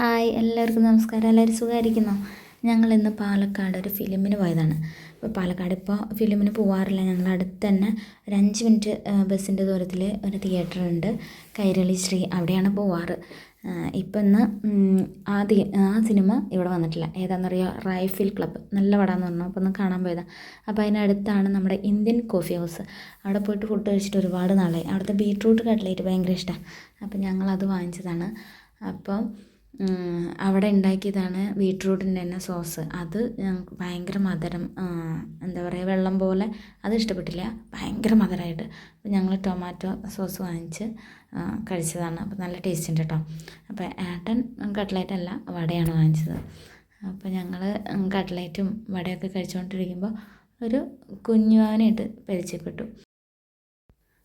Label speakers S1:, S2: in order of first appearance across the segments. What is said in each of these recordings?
S1: Hi എല്ലാവർക്കും നമസ്കാരം. എല്ലാവരും സുഖമായിരിക്കുന്നു? ഞങ്ങൾ ഇന്ന് പാലക്കാട് ഒരു ഫിലിമിന് പോയതാണ്. ഇപ്പോൾ പാലക്കാട് ഇപ്പോൾ ഫിലിമിന് പോകാറില്ല ഞങ്ങൾ അടുത്ത് തന്നെ ഒരു അഞ്ച് മിനിറ്റ് ബസ്സിന്റെ ദൂരത്തിൽ ഒരു തിയേറ്റർ ഉണ്ട്. കൈരളി ശ്രീ അവിടെയാണ് പോവാറ്. ഇപ്പം ഇന്ന് ആദ്യം ആ സിനിമ ഇവിടെ വന്നിട്ടില്ല. ഏതാണെന്നറിയോ റൈഫിൽ ക്ലബ്ബ് നല്ല പടമെന്ന് പറഞ്ഞു. അപ്പോൾ ഒന്ന് കാണാൻ പോയതാണ് അപ്പോൾ അതിനടുത്താണ് നമ്മുടെ ഇന്ത്യൻ കോഫി ഹൗസ്. അവിടെ പോയിട്ട് ഫുഡ് കഴിച്ചിട്ട് ഒരുപാട് നാളായി. അവിടുത്തെ ബീട്രൂട്ട് കട്ട്ലേറ്റ് ഭയങ്കര ഇഷ്ടമാണ് അപ്പോൾ ഞങ്ങളത് വാങ്ങിച്ചതാണ്. അപ്പോൾ അവിടെ ഉണ്ടാക്കിയതാണ് ബീട്രൂട്ടിന്റെ തന്നെ സോസ്. അത് ഞങ്ങൾക്ക് ഭയങ്കര മധുരം എന്താ പറയുക വെള്ളം പോലെ അത് ഇഷ്ടപ്പെട്ടില്ല. ഭയങ്കര മധുരമായിട്ട് അപ്പോൾ ഞങ്ങൾ ടൊമാറ്റോ സോസ് വാങ്ങിച്ച് കഴിച്ചതാണ്. അപ്പോൾ നല്ല ടേസ്റ്റ് ഉണ്ട് കേട്ടോ അപ്പോൾ ഏട്ടൻ കട്ട്ലേറ്റ് അല്ല വടയാണ് വാങ്ങിച്ചത്. അപ്പോൾ ഞങ്ങൾ കട്ട്ലേറ്റും വടയൊക്കെ കഴിച്ചുകൊണ്ടിരിക്കുമ്പോൾ ഒരു കുഞ്ഞുവാനായിട്ട് പരിചയപ്പെട്ടു.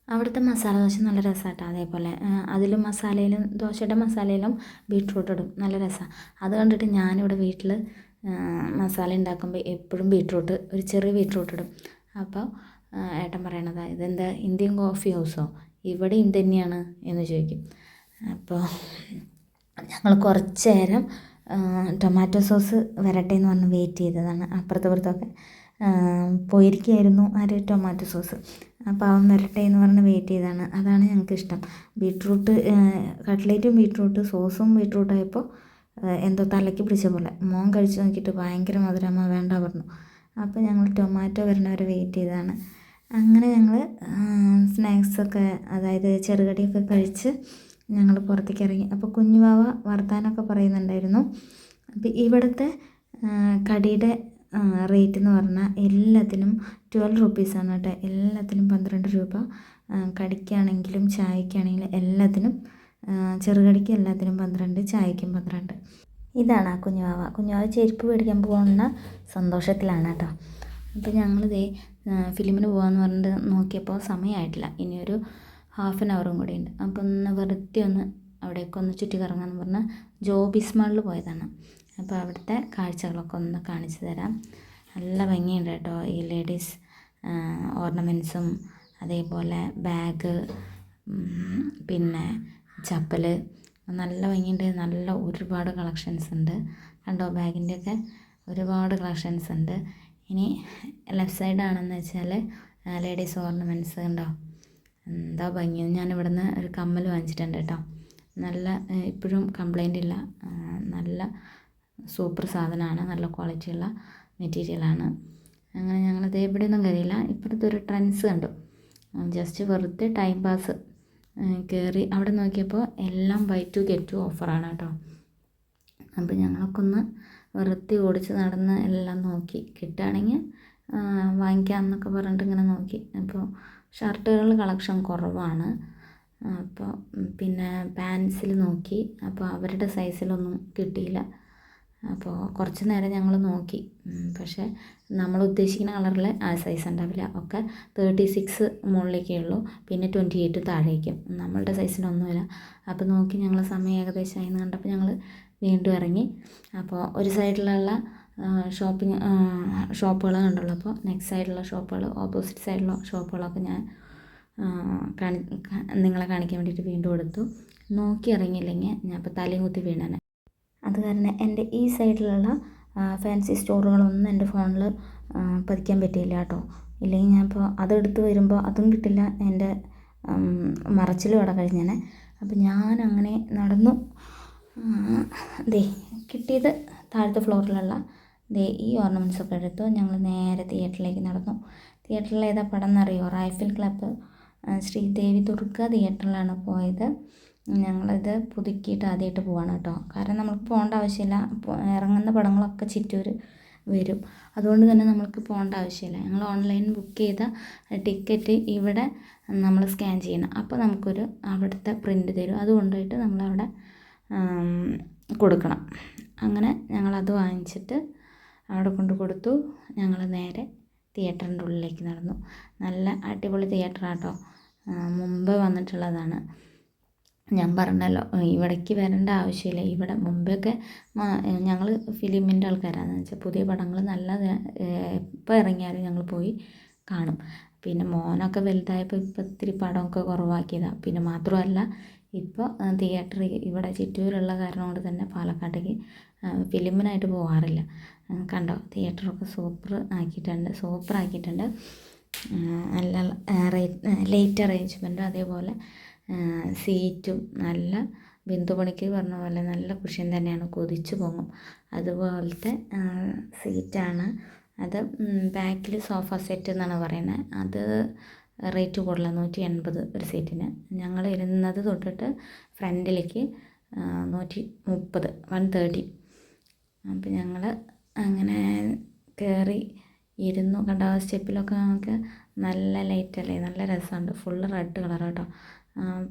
S1: അവിടുത്തെ മസാല ദോശ നല്ല രസമാട്ടോ അതേപോലെ. അതിലും മസാലയിലും ദോശയുടെ മസാലയിലും ബീട്രൂട്ട് ഇടും. നല്ല രസമാണ് അത് കണ്ടിട്ട് ഞാനിവിടെ വീട്ടിൽ മസാല ഉണ്ടാക്കുമ്പോൾ എപ്പോഴും ബീട്രൂട്ട് ഒരു ചെറിയ ബീട്രൂട്ട് ഇടും. അപ്പോൾ ഏട്ടൻ പറയണത് ഇതെന്താ ഇന്ത്യൻ കോഫി ഹൗസോ? ഇവിടെയും തന്നെയാണ്? എന്ന് ചോദിക്കും. അപ്പോൾ ഞങ്ങൾ കുറച്ച് നേരം ടൊമാറ്റോ സോസ് വരട്ടെ എന്ന് പറഞ്ഞ് വെയിറ്റ് ചെയ്തതാണ്. അപ്പുറത്തും പോയിരിക്കുകയായിരുന്നു ആ ഒരു ടൊമാറ്റോ സോസ്. അവൻ വരട്ടെ എന്ന് പറഞ്ഞ് വെയിറ്റ് ചെയ്തതാണ് അതാണ് ഞങ്ങൾക്ക് ഇഷ്ടം. ബീട്രൂട്ട് കട്ട്ലേറ്റും ബീട്രൂട്ട് സോസും ബീട്രൂട്ടായപ്പോൾ എന്തോ തലയ്ക്ക് പിടിച്ച പോലെ. മോൻ കഴിച്ച് നോക്കിയിട്ട് ഭയങ്കര മധുരമ വേണ്ട പറഞ്ഞു. അപ്പോൾ ഞങ്ങൾ ടൊമാറ്റോ വരണവരെ വെയിറ്റ് ചെയ്തതാണ് അങ്ങനെ ഞങ്ങൾ സ്നാക്സൊക്കെ അതായത് ചെറുകടിയൊക്കെ കഴിച്ച് ഞങ്ങൾ പുറത്തേക്ക് ഇറങ്ങി. അപ്പോൾ കുഞ്ഞുവാവ വർത്താനമൊക്കെ പറയുന്നുണ്ടായിരുന്നു. അപ്പോൾ ഇവിടുത്തെ കടിയുടെ റേറ്റ് എന്ന് പറഞ്ഞാൽ എല്ലാത്തിനും ട്വൽവ് റുപ്പീസാണ് കേട്ടോ. എല്ലാത്തിനും പന്ത്രണ്ട് രൂപ. കടിക്കാണെങ്കിലും ചായക്കാണെങ്കിലും എല്ലാത്തിനും ചെറുകടിക്ക് എല്ലാത്തിനും പന്ത്രണ്ട് ചായക്കും പന്ത്രണ്ട്. ഇതാണ് ആ കുഞ്ഞുവാവ കുഞ്ഞുവാവ ചെരുപ്പ് മേടിക്കാൻ പോകുന്ന സന്തോഷത്തിലാണ് കേട്ടോ. അപ്പോൾ ഞങ്ങളിതേ ഫിലിമിന് പോകാമെന്ന് പറഞ്ഞിട്ട് നോക്കിയപ്പോൾ സമയമായിട്ടില്ല ഇനിയൊരു ഹാഫ് ആൻ അവറും കൂടി ഉണ്ട്. അപ്പോൾ ഒന്ന് വെറുതെ ഒന്ന് അവിടെയൊക്കെ ഒന്ന് ചുറ്റി കറങ്ങാമെന്ന് പറഞ്ഞാൽ ജോബിസ് മാളിൽ പോയതാണ്. അപ്പോൾ അവിടുത്തെ കാഴ്ചകളൊക്കെ ഒന്ന് കാണിച്ചു തരാം. നല്ല ഭംഗിയുണ്ട് കേട്ടോ ഈ ലേഡീസ് ഓർണമെന്റ്സും അതേപോലെ ബാഗ് പിന്നെ ചപ്പൽ നല്ല ഭംഗിയുണ്ട്. നല്ല ഒരുപാട് കളക്ഷൻസ് ഉണ്ട്. കണ്ടോ ബാഗിന്റെയൊക്കെ ഒരുപാട് കളക്ഷൻസ് ഉണ്ട്. ഇനി ലെഫ്റ്റ് സൈഡ് ആണെന്ന് വെച്ചാൽ ലേഡീസ് ഓർണമെന്റ്സ് ഉണ്ടോ എന്താ ഭംഗി. ഞാൻ ഇവിടുന്ന് ഒരു കമ്മൽ വാങ്ങിച്ചിട്ടുണ്ട് കേട്ടോ. നല്ല ഇപ്പോഴും കംപ്ലൈന്റ് ഇല്ല. നല്ല സൂപ്പർ സാധനമാണ് നല്ല ക്വാളിറ്റിയുള്ള മെറ്റീരിയലാണ് അങ്ങനെ ഞങ്ങളത് എവിടെയൊന്നും കയറിയില്ല. ഇപ്പോഴത്തെ ഒരു ട്രെൻഡ്സ് കണ്ടു. ജസ്റ്റ് വെറുതെ ടൈം പാസ് കയറി അവിടെ നോക്കിയപ്പോൾ എല്ലാം ബൈ ടു ഗെറ്റ് ടു ഓഫറാണ് കേട്ടോ. അപ്പോൾ ഞങ്ങളൊക്കെ ഒന്ന് വെറുതെ ഓടിച്ച് നടന്ന് എല്ലാം നോക്കി. കിട്ടുകയാണെങ്കിൽ വാങ്ങിക്കാം എന്നൊക്കെ പറഞ്ഞിട്ട് ഇങ്ങനെ നോക്കി. അപ്പോൾ ഷർട്ടുകൾ കളക്ഷൻ കുറവാണ്. അപ്പോൾ പിന്നെ പാൻസിൽ നോക്കി. അപ്പോൾ അവരുടെ സൈസിലൊന്നും കിട്ടിയില്ല. അപ്പോൾ കുറച്ച് നേരം ഞങ്ങൾ നോക്കി. പക്ഷേ നമ്മൾ ഉദ്ദേശിക്കുന്ന കളറിൽ ആ സൈസ് ഉണ്ടാവില്ല. ഒക്കെ തേർട്ടി സിക്സ് മുകളിലേക്കേ ഉള്ളൂ. പിന്നെ ട്വന്റി എയ്റ്റ് താഴേക്കും. നമ്മളുടെ സൈസിനൊന്നുമില്ല അപ്പോൾ നോക്കി ഞങ്ങൾ സമയം ഏകദേശം ആയെന്ന് കണ്ടപ്പോൾ ഞങ്ങൾ വീണ്ടും ഇറങ്ങി. അപ്പോൾ ഒരു സൈഡിലുള്ള ഷോപ്പിംഗ് ഷോപ്പുകൾ കണ്ടുള്ളൂ. അപ്പോൾ നെക്സ്റ്റ് സൈഡിലുള്ള ഷോപ്പുകൾ ഓപ്പോസിറ്റ് സൈഡിലുള്ള ഷോപ്പുകളൊക്കെ ഞാൻ കാണി നിങ്ങളെ കാണിക്കാൻ വേണ്ടിയിട്ട് വീണ്ടും എടുത്തു. നോക്കി ഇറങ്ങിയില്ലെങ്കിൽ ഞാൻ ഇപ്പോൾ തലയും കുത്തി വീണാണ് അത് കാരണം എന്റെ ഈ സൈഡിലുള്ള ഫാൻസി സ്റ്റോറുകളൊന്നും എന്റെ ഫോണിൽ പതിക്കാൻ പറ്റിയില്ല കേട്ടോ. ഇല്ലെങ്കിൽ ഞാൻ ഇപ്പോൾ അതെടുത്ത് വരുമ്പോൾ അതും കിട്ടില്ല. എന്റെ മറച്ചിലും അവിടെ കഴിഞ്ഞേനെ. അപ്പോൾ ഞാൻ അങ്ങനെ നടന്നു ദേ കിട്ടിയത് താഴത്തെ ഫ്ലോറിലുള്ള ദേ ഈ ഓർണമെന്റ്സ് ഒക്കെ എടുത്തു. ഞങ്ങൾ നേരെ തിയേറ്ററിലേക്ക് നടന്നു. തിയേറ്ററിൽ ഏതാ പടം എന്നറിയോ? റൈഫിൾ ക്ലബ്ബ് ശ്രീദേവി ദുർഗ തിയേറ്ററിലാണ് പോയത്. ഞങ്ങളിത് പുതുക്കിയിട്ട് ആദ്യമായിട്ട് പോവാണ് കേട്ടോ. കാരണം നമുക്ക് പോകേണ്ട ആവശ്യമില്ല. ഇറങ്ങുന്ന പടങ്ങളൊക്കെ ചിറ്റൂർ വരും. അതുകൊണ്ട് തന്നെ നമ്മൾക്ക് പോകേണ്ട ആവശ്യമില്ല. ഞങ്ങൾ ഓൺലൈൻ ബുക്ക് ചെയ്ത ടിക്കറ്റ് ഇവിടെ നമ്മൾ സ്കാൻ ചെയ്യണം. അപ്പോൾ നമുക്കൊരു അവിടുത്തെ പ്രിന്റ് തരും. അത് കൊണ്ടുപോയിട്ട് നമ്മളവിടെ കൊടുക്കണം. അങ്ങനെ ഞങ്ങളത് വാങ്ങിച്ചിട്ട് അവിടെ കൊണ്ട് കൊടുത്തു. ഞങ്ങൾ നേരെ തിയേറ്ററിന്റെ ഉള്ളിലേക്ക് നടന്നു. നല്ല അടിപൊളി തിയേറ്ററാട്ടോ മുമ്പ് വന്നിട്ടുള്ളതാണ്. ഞാൻ പറഞ്ഞല്ലോ ഇവിടേക്ക് വരേണ്ട ആവശ്യമില്ല. ഇവിടെ മുമ്പൊക്കെ ഞങ്ങൾ ഫിലിമിന്റെ ആൾക്കാരാണെന്ന് വെച്ചാൽ പുതിയ പടങ്ങൾ നല്ല എപ്പോൾ ഇറങ്ങിയാലും ഞങ്ങൾ പോയി കാണും. പിന്നെ മോനൊക്കെ വലുതായപ്പോൾ ഇപ്പം ഇത്തിരി പടമൊക്കെ കുറവാക്കിയതാണ് പിന്നെ മാത്രമല്ല ഇപ്പോൾ തിയേറ്റർ ഇവിടെ ചിറ്റൂരുള്ള കാരണം കൊണ്ട് തന്നെ പാലക്കാട്ടേക്ക് ഫിലിമിനായിട്ട് പോകാറില്ല കണ്ടോ? തിയേറ്ററൊക്കെ സൂപ്പർ ആക്കിയിട്ടുണ്ട് സൂപ്പർ ആക്കിയിട്ടുണ്ട്. നല്ല ലൈറ്റ് അറേഞ്ച്മെന്റും അതേപോലെ സീറ്റും നല്ല ബിന്ദു പറഞ്ഞ പോലെ നല്ല കുഷ്യൻ തന്നെയാണ് കൊതിച്ചു പോകും. അതുപോലത്തെ സീറ്റാണ് അത് ബാക്കിൽ സോഫ സെറ്റ് എന്നാണ് പറയുന്നത്. അത് റേറ്റ് കൂടുതൽ നൂറ്റി എൺപത് ഒരു സീറ്റിന് ഞങ്ങൾ ഇരുന്നത് തൊട്ടിട്ട് ഫ്രണ്ടിലേക്ക് നൂറ്റി മുപ്പത് വൺ തേർട്ടി അപ്പം ഞങ്ങൾ അങ്ങനെ കയറി ഇരുന്നു. കണ്ട ആ സ്റ്റെപ്പിലൊക്കെ നമുക്ക് നല്ല ലൈറ്റ് അല്ലേ? നല്ല രസമുണ്ട്. ഫുള്ള് റെഡ് കളർ കേട്ടോ.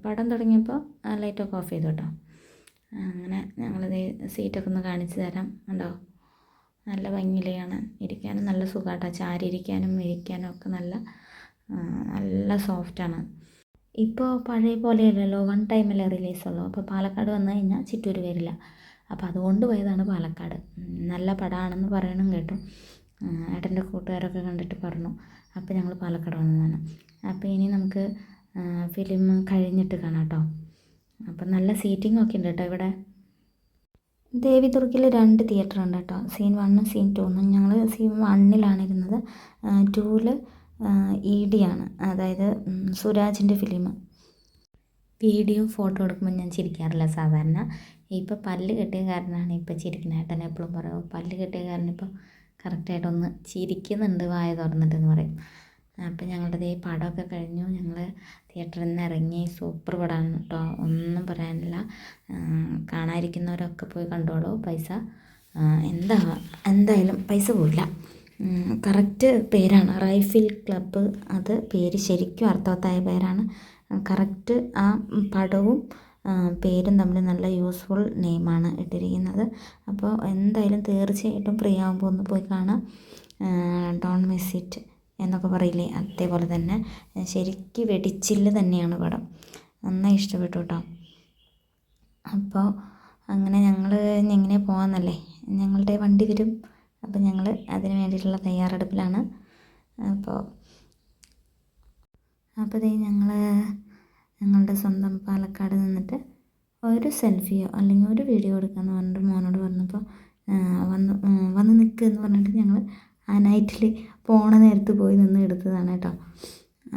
S1: പടം തുടങ്ങിയപ്പോൾ ലൈറ്റൊക്കെ ഓഫ് ചെയ്തു കേട്ടോ. അങ്ങനെ ഞങ്ങളത് സീറ്റൊക്കെ ഒന്ന് കാണിച്ചു തരാം. കണ്ടോ? നല്ല ഭംഗിയിലാണ് ഇരിക്കാനും നല്ല സുഖമാട്ടോ ചാരി ഇരിക്കാനും ഇരിക്കാനും ഒക്കെ നല്ല നല്ല സോഫ്റ്റാണ് ഇപ്പോൾ പഴയ പോലെയല്ലല്ലോ. വൺ ടൈമല്ലേ റിലീസുള്ളൂ അപ്പോൾ പാലക്കാട് വന്നു കഴിഞ്ഞാൽ ചിറ്റൂർ വരില്ല അപ്പോൾ അതുകൊണ്ട് പോയതാണ് പാലക്കാട്. നല്ല പടമാണെന്ന് പറയണം കേട്ടു. ഏട്ടന്റെ കൂട്ടുകാരൊക്കെ കണ്ടിട്ട് പറഞ്ഞു. അപ്പോൾ ഞങ്ങൾ പാലക്കാട് വന്നതാണ് അപ്പോൾ ഇനി നമുക്ക് ഫിലിം കഴിഞ്ഞിട്ട് കാണാം കേട്ടോ. അപ്പം നല്ല സീറ്റിംഗ് ഒക്കെ ഉണ്ട് കേട്ടോ ഇവിടെ. ദേവിദുർഗിൽ രണ്ട് തിയേറ്റർ ഉണ്ട് കേട്ടോ. സീൻ വണ്ണും സീൻ ടൂന്നും ഞങ്ങൾ സീൻ വണ്ണിലാണ് ഇരുന്നത്. ടൂവിൽ ഇ ഡി ആണ്. അതായത് സുരാജിന്റെ ഫിലിം വീഡിയോ ഫോട്ടോ എടുക്കുമ്പോൾ ഞാൻ ചിരിക്കാറില്ല സാധാരണ. ഇപ്പോൾ പല്ല് കെട്ടിയ കാരണമാണ് ഇപ്പോൾ ചിരിക്കുന്നത്. ഏട്ടൻ എപ്പോഴും പറയും പല്ല് കെട്ടിയ കാരണം ഇപ്പോൾ കറക്റ്റായിട്ടൊന്ന് ചിരിക്കുന്നുണ്ട് വായ തുറന്നിട്ടെന്ന് പറയും. അപ്പം ഞങ്ങളുടെ ഈ പടമൊക്കെ കഴിഞ്ഞു. ഞങ്ങൾ തിയേറ്ററിൽ നിന്ന് ഇറങ്ങി സൂപ്പർ പടമാണ് കേട്ടോ. ഒന്നും പറയാനില്ല. കാണാതിരിക്കുന്നവരൊക്കെ പോയി കണ്ടോളൂ. പൈസ എന്താ എന്തായാലും പൈസ പോയില്ല കറക്റ്റ് പേരാണ്. Rifle club. അത് പേര് ശരിക്കും അർത്ഥവത്തായ പേരാണ്. കറക്റ്റ് ആ പടവും പേരും തമ്മിൽ നല്ല യൂസ്ഫുൾ നെയിമാണ് ഇട്ടിരിക്കുന്നത്. അപ്പോൾ എന്തായാലും തീർച്ചയായിട്ടും ഫ്രീ ആകുമ്പോൾ ഒന്ന് പോയി കാണാം. ഡോൺ മിസ് ഇറ്റ് എന്നൊക്കെ പറയില്ലേ? അതേപോലെ തന്നെ. ശരിക്ക് വെടിച്ചില്ല് തന്നെയാണ് പടം. നന്നായി ഇഷ്ടപ്പെട്ടു കേട്ടോ. അപ്പോൾ അങ്ങനെ ഞങ്ങൾ എങ്ങനെ പോകാമെന്നല്ലേ ഞങ്ങളുടെ വണ്ടി വരും. അപ്പോൾ ഞങ്ങൾ അതിന് വേണ്ടിയിട്ടുള്ള തയ്യാറെടുപ്പിലാണ്. അപ്പോൾ അപ്പോൾ ഞങ്ങൾ ഞങ്ങളുടെ സ്വന്തം പാലക്കാട് നിന്നിട്ട് ഒരു സെൽഫിയോ അല്ലെങ്കിൽ ഒരു വീഡിയോ എടുക്കാമെന്ന് പറഞ്ഞിട്ട് മോനോട് പറഞ്ഞപ്പോൾ വന്ന് വന്ന് നിൽക്കുക എന്ന് പറഞ്ഞിട്ട് ഞങ്ങൾ ആ നൈറ്റിൽ പോണ നേരത്ത് പോയി നിന്ന് എടുത്തതാണ് കേട്ടോ.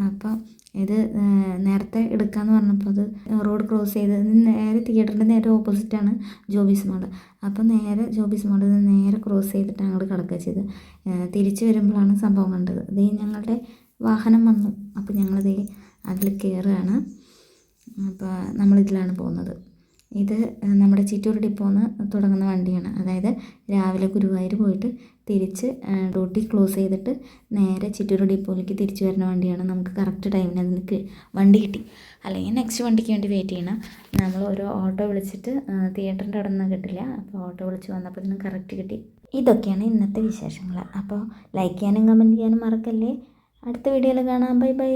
S1: അപ്പോൾ ഇത് നേരത്തെ എടുക്കാമെന്ന് പറഞ്ഞപ്പോൾ അത് റോഡ് ക്രോസ് ചെയ്ത് നേരെ തിയേറ്ററിന്റെ നേരെ ഓപ്പോസിറ്റാണ് ജോബീസ് മോൾ. അപ്പോൾ നേരെ ജോബീസ് മോളിൽ നിന്ന് നേരെ ക്രോസ് ചെയ്തിട്ട് അങ്ങോട്ട് കിടക്കുക ചെയ്ത് തിരിച്ച് വരുമ്പോഴാണ് സംഭവം കണ്ടത്. ഇത് ഞങ്ങളുടെ വാഹനം വന്നു. അപ്പോൾ ഞങ്ങളിത് അതിൽ കയറുകയാണ്. അപ്പോൾ നമ്മളിതിലാണ് പോകുന്നത്. ഇത് നമ്മുടെ ചിറ്റൂർ ഡിപ്പോന്ന് തുടങ്ങുന്ന വണ്ടിയാണ്. അതായത് രാവിലെ ഗുരുവായൂർ പോയിട്ട് തിരിച്ച് ഡ്യൂട്ടി ക്ലോസ് ചെയ്തിട്ട് നേരെ ചിറ്റൂർ ഡിപ്പോയിലേക്ക് തിരിച്ചു വരുന്ന വണ്ടിയാണ്. നമുക്ക് കറക്റ്റ് ടൈമിന് അതിന് വണ്ടി കിട്ടി. അല്ലെങ്കിൽ നെക്സ്റ്റ് വണ്ടിക്ക് വേണ്ടി വെയിറ്റ് ചെയ്യണം. നമ്മൾ ഒരു ഓട്ടോ വിളിച്ചിട്ട് തിയേറ്ററിന്റെ അവിടെ നിന്ന് കിട്ടില്ല. അപ്പോൾ ഓട്ടോ വിളിച്ച് വന്നപ്പോൾ കറക്റ്റ് കിട്ടി. ഇതൊക്കെയാണ് ഇന്നത്തെ വിശേഷങ്ങൾ. അപ്പോൾ ലൈക്ക് ചെയ്യാനും കമന്റ് ചെയ്യാനും മറക്കല്ലേ. അടുത്ത വീഡിയോയിൽ കാണാം. Bye bye